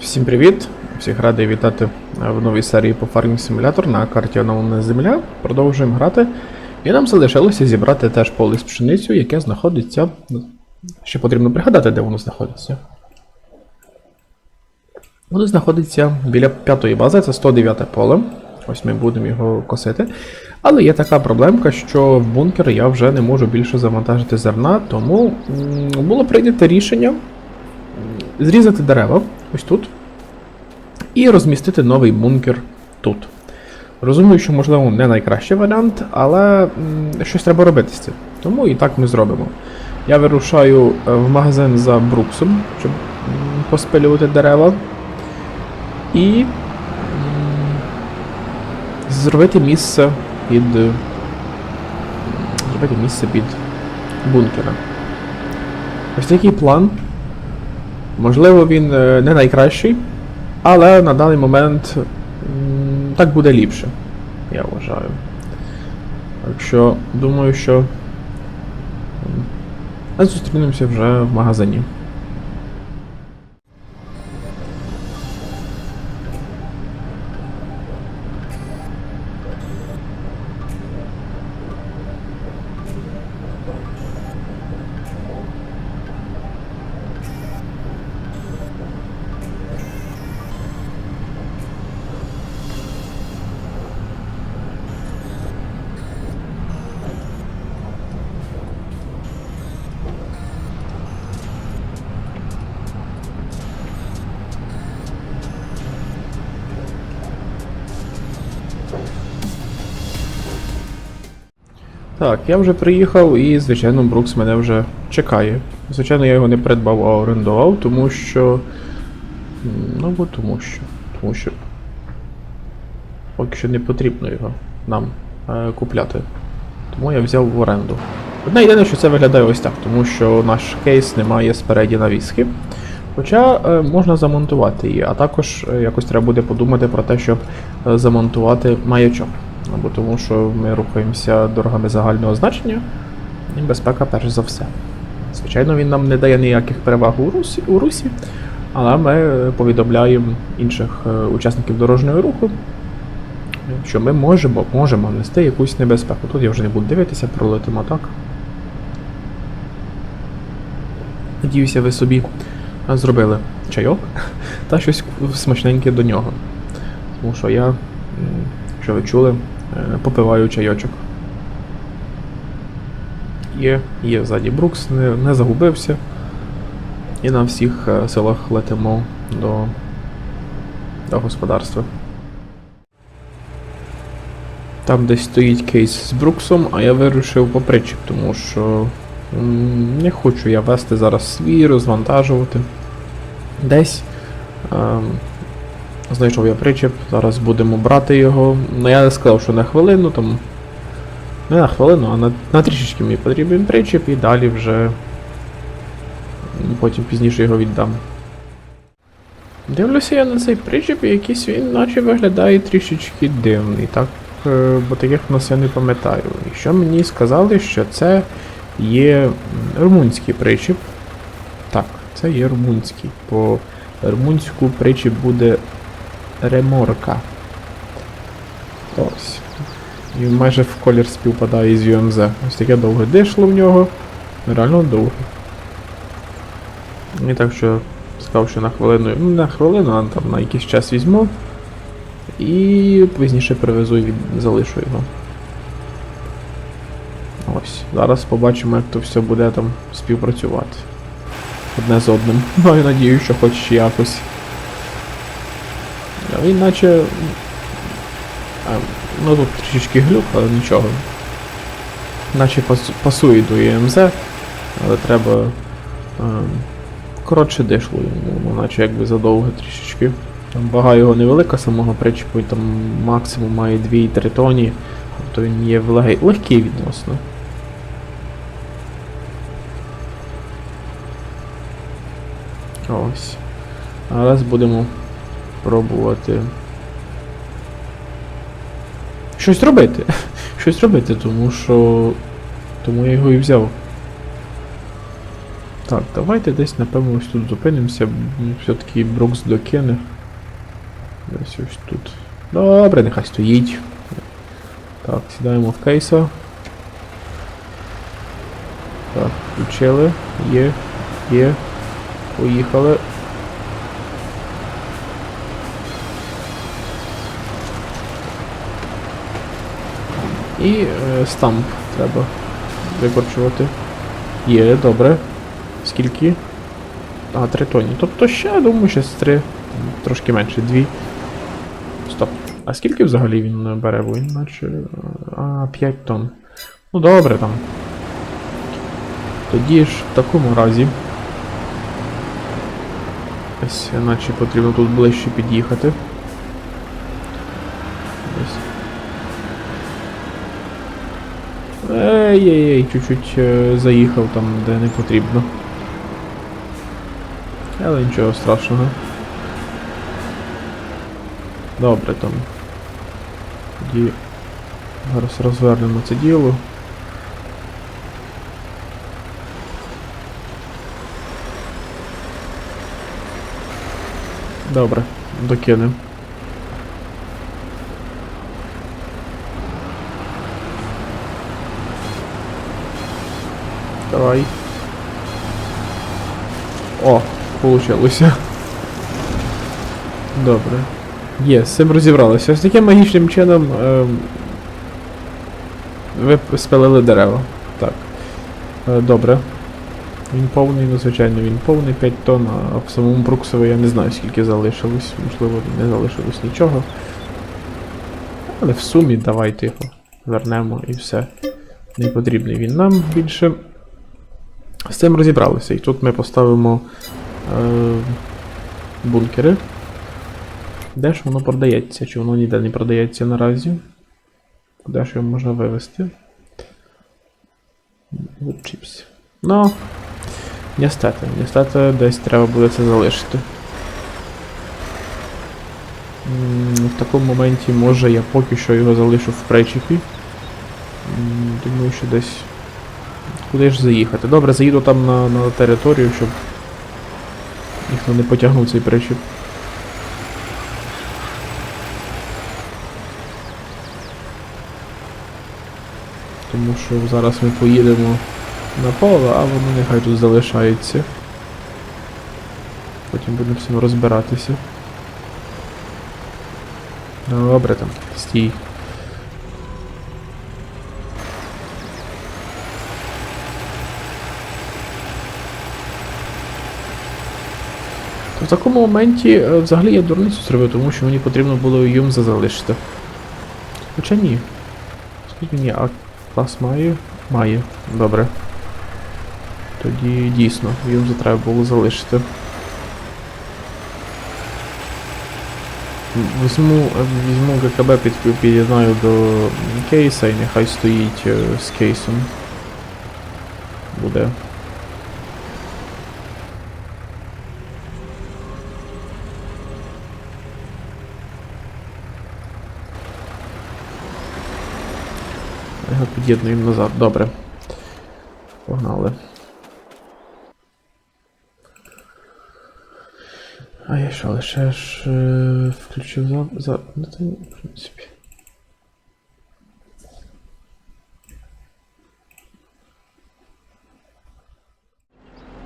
Всім привіт! Всіх радий вітати в новій серії по Farming Simulator на карті оновлена земля. Продовжуємо грати. І нам залишилося зібрати теж поле з пшеницею, яке знаходиться. Ще потрібно пригадати, де воно знаходиться. Воно знаходиться біля п'ятої бази, це 109 поле. Ось ми будемо його косити. Але є така проблемка, що в бункер я вже не можу більше завантажити зерна, тому було прийнято рішення зрізати дерева ось тут і розмістити новий бункер тут. Розумію, що можливо не найкращий варіант, але щось треба робити з цим. Тому і так ми зробимо. Я вирушаю е, в магазин за Бруксом, щоб поспилювати дерева. І зробити місце під. Зробити місце під бункером. Ось такий план. Можливо, він е, не найкращий, але на даний момент так буде ліпше, я вважаю. Так що, думаю, що зустрінемося вже в магазині. Так, я вже приїхав і, звичайно, Брукс мене вже чекає. Звичайно, я його не придбав, а орендував, тому що. Ну, бо тому що. Тому що. Поки що не потрібно його нам е, купляти. Тому я взяв в оренду. Одне єдине, що це виглядає ось так, тому що наш кейс не має спереді навіски. Хоча е, можна замонтувати її, а також е, якось треба буде подумати про те, щоб е, замонтувати маячок. Або тому, що ми рухаємося дорогами загального значення, і безпека перш за все. Звичайно, він нам не дає ніяких переваг у Русі, у Русі але ми повідомляємо інших е, учасників дорожнього руху, що ми можемо, можемо нести якусь небезпеку. Тут я вже не буду дивитися, пролетимо так. Надіюся, ви собі е, зробили чайок та щось смачненьке до нього. Тому що я, що ви чули, попиваю чайочок. Є, є ззаді Брукс, не, не загубився. І на всіх е, селах летимо до, до господарства. Там десь стоїть кейс з Бруксом, а я вирушив по причіп, тому що не хочу я вести зараз свій, розвантажувати. Десь ем, знайшов я причіп, зараз будемо брати його. Ну я сказав, що на хвилину, там. Не на хвилину, а на, на трішечки мені потрібен причіп і далі вже потім пізніше його віддам. Дивлюся я на цей причіп, і якийсь він наче виглядає трішечки дивний, так? е, Бо таких в нас я не пам'ятаю. І що мені сказали, що це є румунський причіп. Так, це є румунський. По румунську причіп буде реморка. Ось. І майже в колір співпадає з UMZ. Ось таке довге дишло в нього. Реально довге. І так що сказав, що на хвилину, ну на хвилину, а там на якийсь час візьму. І пізніше привезу і залишу його. Ось. Зараз побачимо, як то все буде там співпрацювати. Одне з одним. Маю надію, що хоч якось. А він наче. А, ну тут трішечки глюк, але нічого. Наче пасує до ЄМЗ, але треба. Ем, коротше дишло йому, ну, наче якби задовго трішечки. Там вага його невелика самого причепу, там максимум має 2,3 тоні, тобто він є лег... легкий відносно. Ось. А Зараз будемо пробувати. Щось робити. Щось робити, тому що. Тому я його і взяв. Так, давайте десь, напевно, ось тут зупинимося. Все-таки Брукс докине. Десь ось тут. Добре, нехай стоїть. Так, сідаємо в кейса. Так, включили. Є, є. Поїхали. І е, стамп треба викорчувати. Є, добре. Скільки? А, 3 тоні. Тобто ще, я думаю, ще з 3, трошки менше, 2. Стоп. А скільки взагалі він бере? Він наче. А, 5 тонн. Ну добре там. Тоді ж в такому разі. Ось, наче потрібно тут ближче під'їхати. Ось. Ей-ей-ей, чуть-чуть е, заїхав там, де не потрібно. Але нічого страшного. Добре там. Тоді зараз розвернемо це діло. Добре, докинемо. Давай. О, получилося. Добре. Є, з цим розібралися. Ось таким магічним чином ем, ви спилили дерева. Так. Е, добре. Він повний, ну звичайно, він повний 5 тонн, а в самому Бруксові я не знаю скільки залишилось, можливо, не залишилось нічого. Але в сумі давайте його вернемо і все. Не потрібний він нам більше. З цим розібралися. І тут ми поставимо е, бункери. Де ж воно продається? Чи воно ніде не продається наразі? Куди ж його можна вивезти? Chips. Ну, Нестати, нестати, десь треба буде це залишити. В такому моменті може я поки що його залишу в причепі. М, Думаю, що десь. Куди ж заїхати? Добре, заїду там на, на територію, щоб ніхто не потягнув цей причіп. Тому що зараз ми поїдемо на поле, а воно нехай тут залишається. Потім будемо всім розбиратися. Добре там, стій. В такому моменті е, взагалі я дурницю зробив, тому що мені потрібно було Юмза залишити. Хоча ні. Скільки ні, а клас має? Має. Добре. Тоді дійсно, Юмза треба було залишити. Візьму, е, візьму ГКБ під, під'єднаю до кейса і нехай стоїть е, з кейсом. Буде. Його під'єднуємо назад. Добре. Погнали. А я що, лише ж е, включив за. за. Ну це в принципі.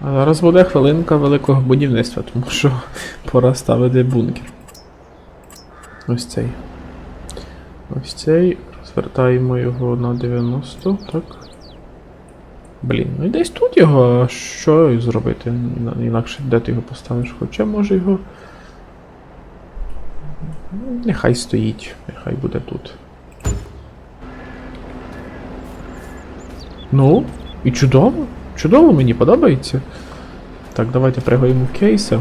А зараз буде хвилинка великого будівництва, тому що пора ставити бункер. Ось цей. Ось цей. Розвертаємо його на 90, так. Блін, ну і десь тут його, а що зробити? Інакше де ти його поставиш? Хоча може його. Нехай стоїть, нехай буде тут. Ну, і чудово. Чудово, мені подобається. Так, давайте пригаємо в кейси.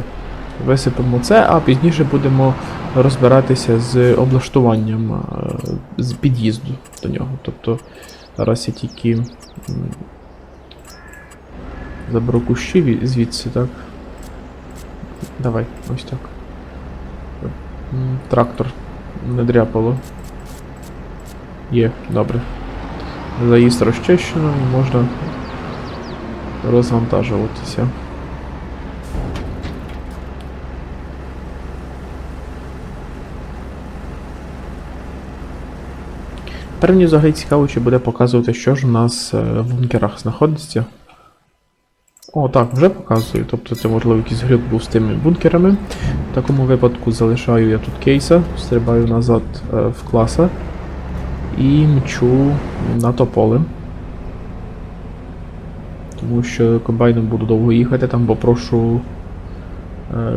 Висипемо це, а пізніше будемо розбиратися з облаштуванням е, з під'їзду до нього. Тобто зараз я тільки заберу кущі звідси, так? Давай, ось так. Трактор не дряпало. Є, добре. Заїзд розчищено і можна розвантажуватися. Тепер мені взагалі цікаво, чи буде показувати, що ж у нас е, в бункерах знаходиться. О, так, вже показую. Тобто це можливо якийсь глюк був з тими бункерами. В такому випадку залишаю я тут кейса, стрибаю назад е, в класа і мчу на тополе. Тому що комбайном буду довго їхати, там попрошу. Е,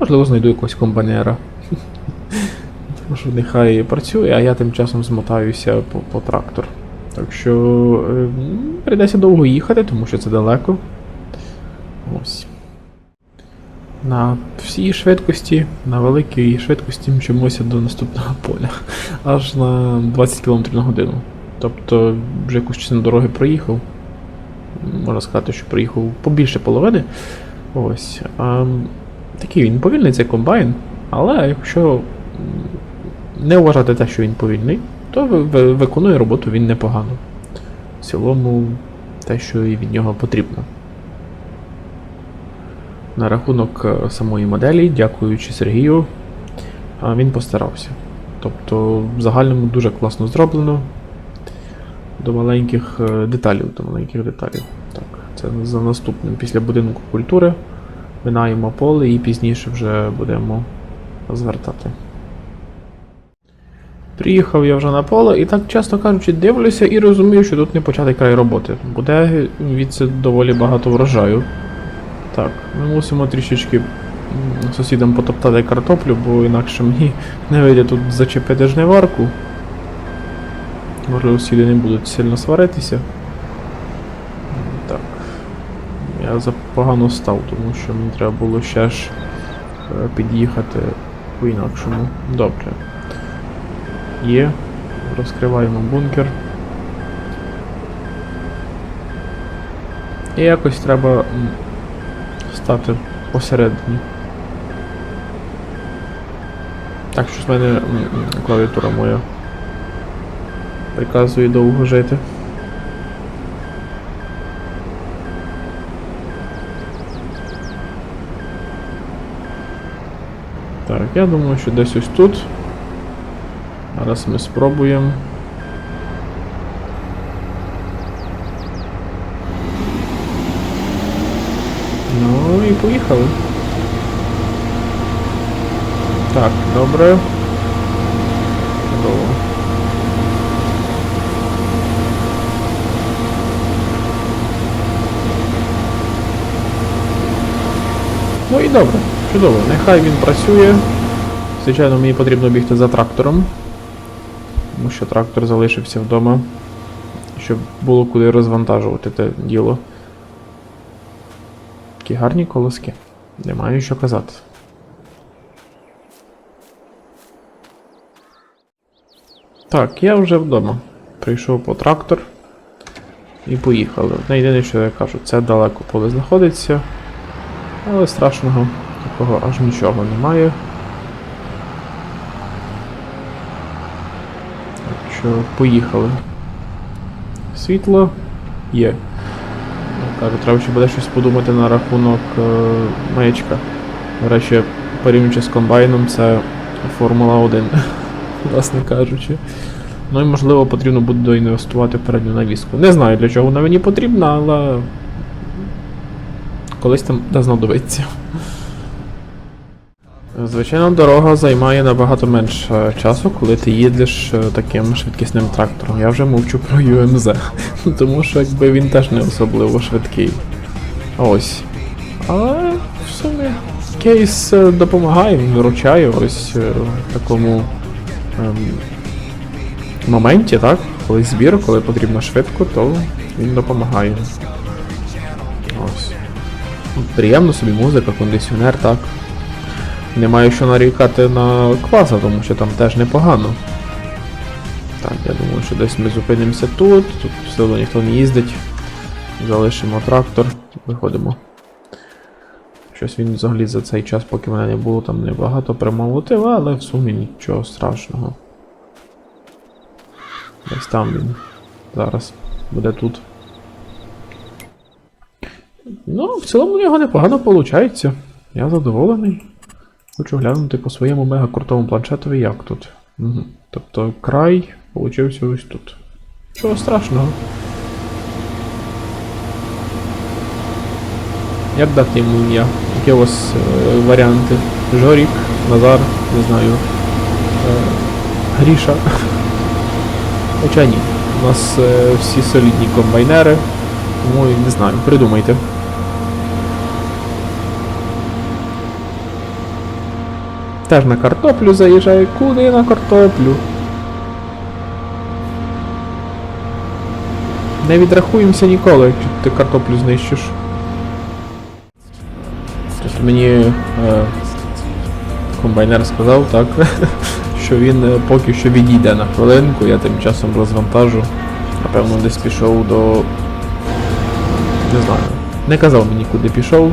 можливо, знайду якогось комбайнера. Прошу, нехай працює, а я тим часом змотаюся по, по трактор. Так що е, прийдеться довго їхати, тому що це далеко. Ось. На всій швидкості, на великій швидкості мчимося до наступного поля. Аж на 20 км на годину. Тобто вже якусь частину дороги проїхав. Можна сказати, що проїхав побільше половини. Ось. А, такий він повільний цей комбайн, але якщо не вважати те, що він повільний, то ви- ви- виконує роботу він непогано. В цілому, те, що і від нього потрібно. На рахунок е, самої моделі, дякуючи Сергію, він постарався. Тобто, в загальному дуже класно зроблено. До маленьких е, деталів, до маленьких деталів. Так, це за наступним. Після будинку культури минаємо поле і пізніше вже будемо звертати. Приїхав я вже на поле і так, чесно кажучи, дивлюся і розумію, що тут не початий край роботи. Буде від це доволі багато врожаю. Так, ми мусимо трішечки сусідам потоптати картоплю, бо інакше мені не вийде тут зачепити жниварку. Можливо, сусіди не будуть сильно сваритися. Так. Я запогано став, тому що мені треба було ще ж е, під'їхати по-інакшому. Добре. Є. Розкриваємо бункер. І якось треба стати посередині. Так, що з мене клавіатура моя приказує довго жити. Так, я думаю, що десь ось тут. Зараз ми спробуємо. Ну і поїхали. Так, добре. Чудово. Ну і добре, чудово. Нехай він працює. Звичайно, мені потрібно бігти за трактором. Тому що трактор залишився вдома. Щоб було куди розвантажувати те діло. Такі гарні колоски. Не маю що казати. Так, я вже вдома. Прийшов по трактор і поїхали. Одне єдине, що я кажу, це далеко поле знаходиться. Але страшного такого аж нічого немає. Так що поїхали. Світло є. Кажу, треба ще буде щось подумати на рахунок е, маячка. До речі, порівнюючи з комбайном, це Формула 1, власне кажучи. Ну і можливо потрібно буде доінвестувати в передню навіску. Не знаю для чого вона мені потрібна, але колись там знадобиться. Звичайно, дорога займає набагато менше часу, коли ти їдеш е, таким швидкісним трактором. Я вже мовчу про UMZ, тому що якби він теж не особливо швидкий. Ось. Але в сумі кейс е, допомагає, виручає ось е, в такому ем, моменті, так? Коли збір, коли потрібно швидко, то він допомагає. Ось. Приємно собі музика, кондиціонер, так. Немає що нарікати на класа, тому що там теж непогано. Так, я думаю, що десь ми зупинимося тут, тут все одно ніхто не їздить. Залишимо трактор, виходимо. Щось він взагалі за цей час, поки мене не було, там небагато примолотив, але в сумі нічого страшного. Десь там він зараз буде тут. Ну, в цілому у нього непогано виходить. Я задоволений. Хочу глянути по своєму мега крутому планшетові, як тут. Угу. Тобто край получився ось тут. Чого страшного. Як дати йому ім'я? Які у вас е, варіанти? Жорік, Назар, не знаю. Е, Гріша. Хоча ні. У нас е, всі солідні комбайнери. Тому не знаю, придумайте. Теж на картоплю заїжджає. Куди на картоплю? Не відрахуємося ніколи, якщо ти картоплю знищиш. Тобто мені е, комбайнер сказав, так, що він е, поки що відійде на хвилинку, я тим часом розвантажу. Напевно, десь пішов до. Не знаю. Не казав мені, куди пішов.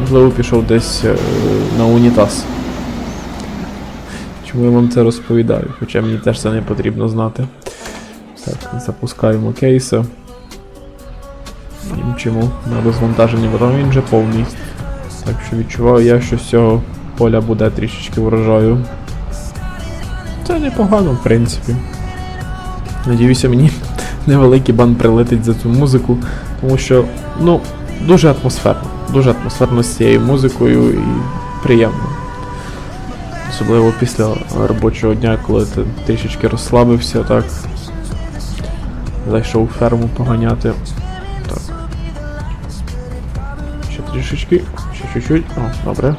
Можливо, пішов десь е, на унітаз. Чому я вам це розповідаю? Хоча мені теж це не потрібно знати. Так, запускаємо кейси. Їмчимо на розвантаження, бо він вже повний. Так що відчуваю я, що з цього поля буде трішечки врожаю. Це непогано, в принципі. Надіюся, мені невеликий бан прилетить за цю музику, тому що, ну, дуже атмосферно. Дуже атмосферно з цією музикою і приємно. Особливо після робочого дня, коли ти трішечки розслабився, так. Зайшов ферму поганяти. Так. Ще трішечки, ще чуть-чуть. О, добре.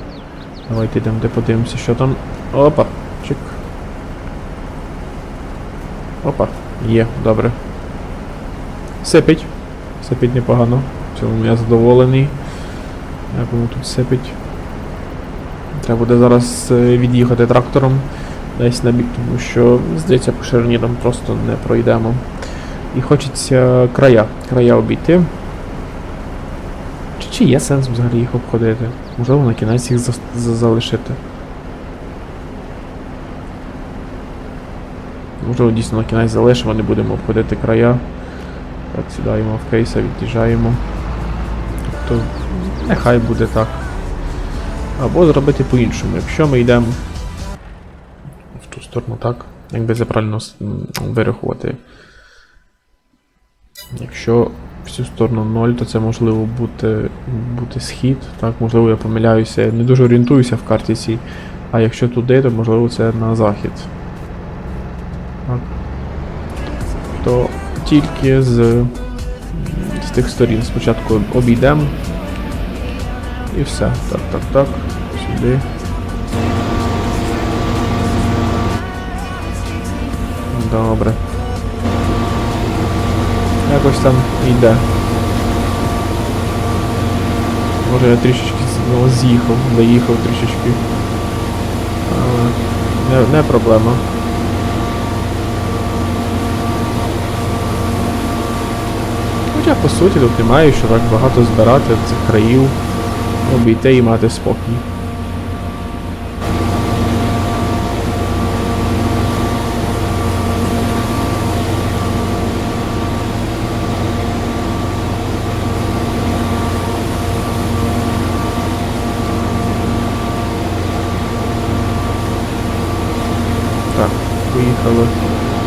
Давайте йдемо де подивимося, що там. Опа, чик. Опа, є, добре. Сипить. Сипить непогано. В цілому я задоволений. Як воно тут сипить. Треба буде зараз е, від'їхати трактором десь на бік, тому що, здається, по ширині там просто не пройдемо. І хочеться края, края обійти. Чи, чи є сенс взагалі їх обходити? Можливо, на кінець їх за, за- залишити. Можливо, дійсно на кінець залишимо, не будемо обходити края. Так, сідаємо в кейса, від'їжджаємо. Тобто, нехай буде так. Або зробити по-іншому. Якщо ми йдемо в ту сторону, так. Якби це правильно вирахувати. Якщо в цю сторону 0, то це можливо бути, бути схід. Так, можливо, я помиляюся, не дуже орієнтуюся в карті цій. А якщо туди, то можливо це на захід. Так. То тільки з, з тих сторін. Спочатку обійдемо. І все. Так, так, так. Сюди. Добре. Якось там йде. Може я трішечки ну, з'їхав, доїхав трішечки. Але не, не проблема. Хоча по суті тут немає, що так багато збирати цих країв, обійти і мати спокій. Так, поїхали.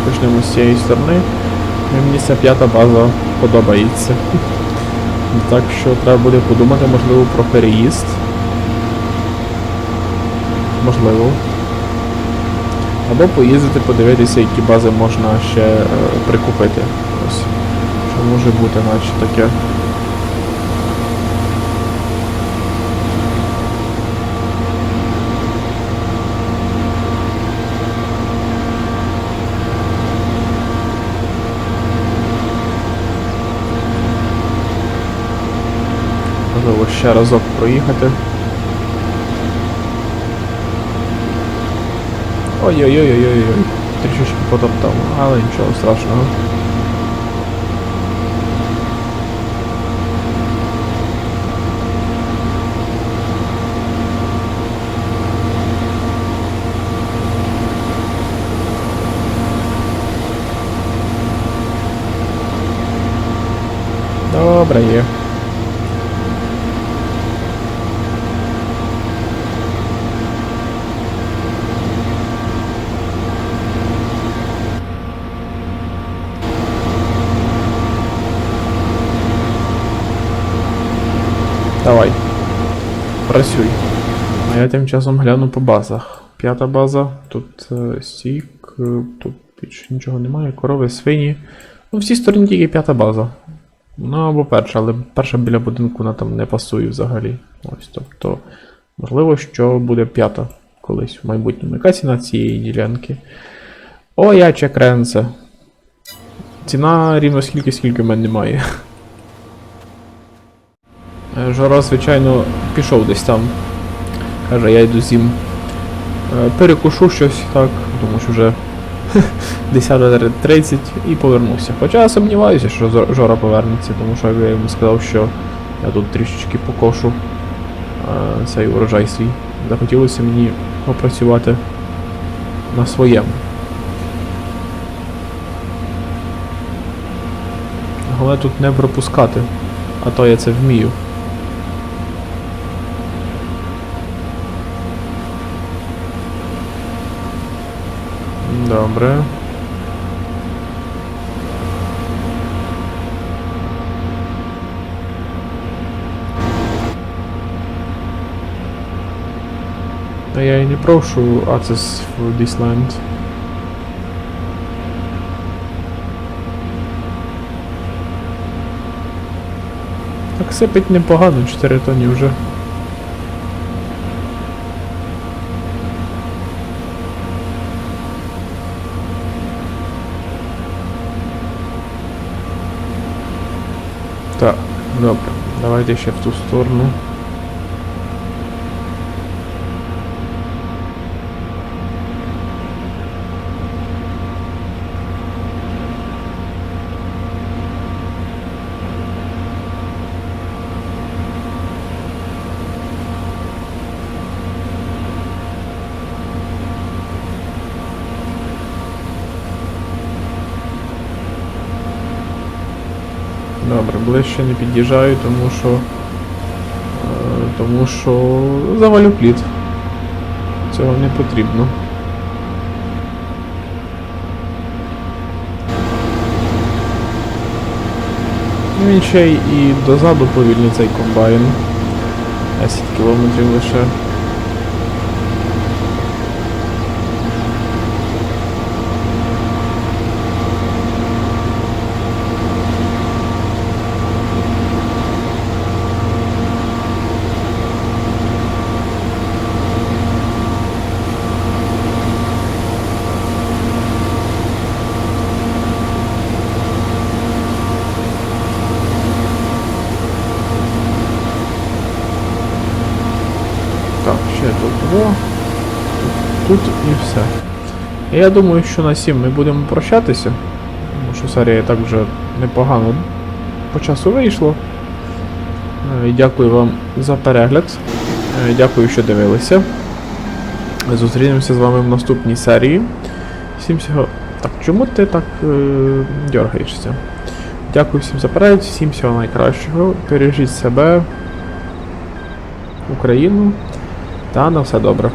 Почнемо з цієї сторони. Мені ця п'ята база подобається. Так що треба буде подумати, можливо, про переїзд. Можливо. Або поїздити, подивитися, які бази можна ще е, прикупити. Ось. Що може бути, наче таке. Можливо, ще разок проїхати. Ой-ой-ой-ой-ой. Трішечки потоптав, але нічого страшного. Добре є. Давай. Працюй. А я тим часом гляну по базах. П'ята база, тут е, стік, е, тут більше нічого немає, корови, свині. Ну, в цій стороні тільки п'ята база. Ну або перша, але перша біля будинку вона там не пасує взагалі. Ось, тобто, можливо, що буде п'ята колись в майбутньому. Яка ціна цієї ділянки? О, я чекренце. Ціна рівно скільки, скільки в мене немає. Е, Жора, звичайно, пішов десь там. Каже, я йду зім. Е, Перекушу щось так, тому що вже 10.30 і повернуся. Хоча я сумніваюся, що Жора повернеться, тому що я йому сказав, що я тут трішечки покошу е, цей урожай свій. Захотілося мені попрацювати на своєму. Головне тут не пропускати, а то я це вмію. Добре. Та я і не прошу access for this land. Так сипить непогано, 4 тоні вже. Так, добре. Давайте ще в ту сторону. Добре, ближче не під'їжджаю, тому що. е, Тому що завалю плід. Цього не потрібно. Ну, Він ще й і дозаду повільний цей комбайн. 10 кілометрів лише. Так, Тут, тут і все. Я думаю, що на 7 ми будемо прощатися. Тому що серія так вже непогано по часу вийшло. Е, Дякую вам за перегляд. Е, Дякую, що дивилися. Зустрінемося з вами в наступній серії. Всім всього. Так, чому ти так е, дергаєшся? Дякую всім за перегляд, всім всього найкращого. Бережіть себе, Україну та на все добре.